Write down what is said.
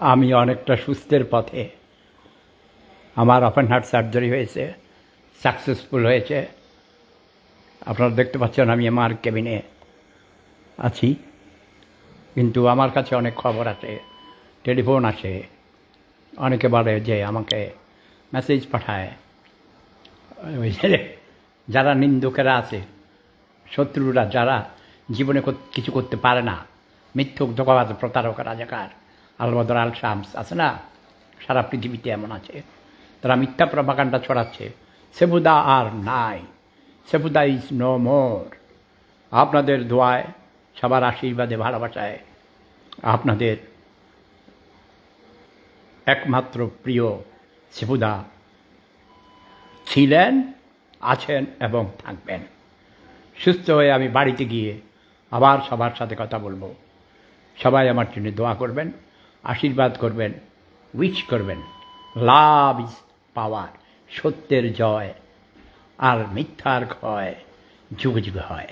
আমি অনেকটা সুস্থের পথে। আমার ওপেন হার্ট সার্জারি হয়েছে সাকসেসফুল হয়েছে। আপনারা দেখতে পাচ্ছেন আমি আমার কেবিনে আছি। কিন্তু আমার কাছে অনেক খবর আছে টেলিফোন আসে। অনেকে বলে যে আমাকে মেসেজ পাঠায়। যারা নিন্দুকেরা আছে, শত্রুরা যারা জীবনে কিছু করতে পারে না, মিথ্যুক ধোকাবাজ প্রতারক, রাজাকার আলবদর আল শামস আছে না? সারা পৃথিবীতে এমন আছে। তারা মিথ্যা প্রভাকাণ্ডা ছড়াচ্ছে। সেবুদা আর নাই। Sebuda is no more. আপনাদের দোয়ায়, সবার আশীর্বাদে, ভালোবাসায় আপনাদের একমাত্র প্রিয় সেবুদা ছিলেন, আছেন এবং থাকবেন। সুস্থ হয়ে আমি বাড়িতে গিয়ে আবার সবার সাথে কথা বলব। সবাই আমার জন্য দোয়া করবেন। আশীর্বাদ করবেন উইচ করবেন। লাভ ইজ পাওয়ার সত্যের জয়, আর মিথ্যার ক্ষয়, যুগ যুগ হয়।